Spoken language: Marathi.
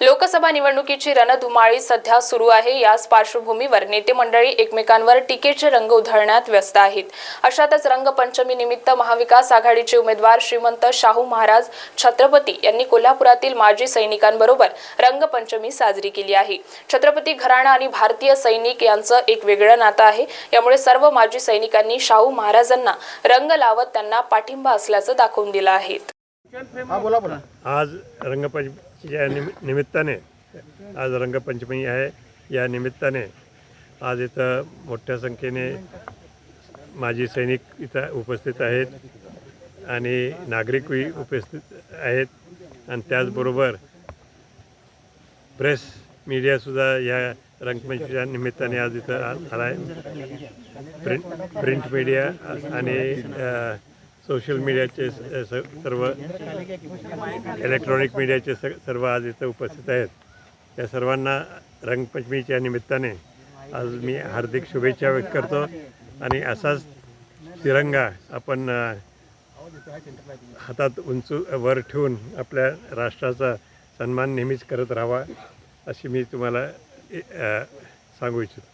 लोकसभा निवडणुकीची रणधुमाळी सध्या सुरू आहे. याच पार्श्वभूमीवर नेते मंडळी एकमेकांवर टीकेचे रंग उधळण्यात व्यस्त आहेत. अशातच रंगपंचमी निमित्त महाविकास आघाडीचे उमेदवार श्रीमंत शाहू महाराज छत्रपती यांनी कोल्हापुरातील माजी सैनिकांबरोबर रंगपंचमी साजरी केली आहे. छत्रपती घराणा आणि भारतीय सैनिक यांचं एक वेगळं नातं आहे. यामुळे सर्व माजी सैनिकांनी शाहू महाराजांना रंग लावत त्यांना पाठिंबा असल्याचं दाखवून दिलं आहे. हा बोला बोला. आज रंगपंचमीच्या निमि निमित्ताने आज रंगपंचमी आहे या निमित्ताने. आज इथं मोठ्या संख्येने माजी सैनिक इथं उपस्थित आहेत आणि नागरिकही उपस्थित आहेत. आणि त्याचबरोबर प्रेस मीडियासुद्धा या रंगपंचमीच्या निमित्ताने आज इथं आ- आला आहे प्रिंट प्रिंट मीडिया आणि अ, सोशल मीडियाचे स- सर्व इलेक्ट्रॉनिक मीडियाचे स सर्व आज इथं उपस्थित आहेत. त्या सर्वांना रंगपंचमीच्या निमित्ताने आज मी हार्दिक शुभेच्छा व्यक्त करतो आणि असाच तिरंगा आपण हातात उंचू वर ठेवून आपल्या राष्ट्राचा सन्मान नेहमीच करत राहावा अशी मी तुम्हाला सांगू इच्छितो.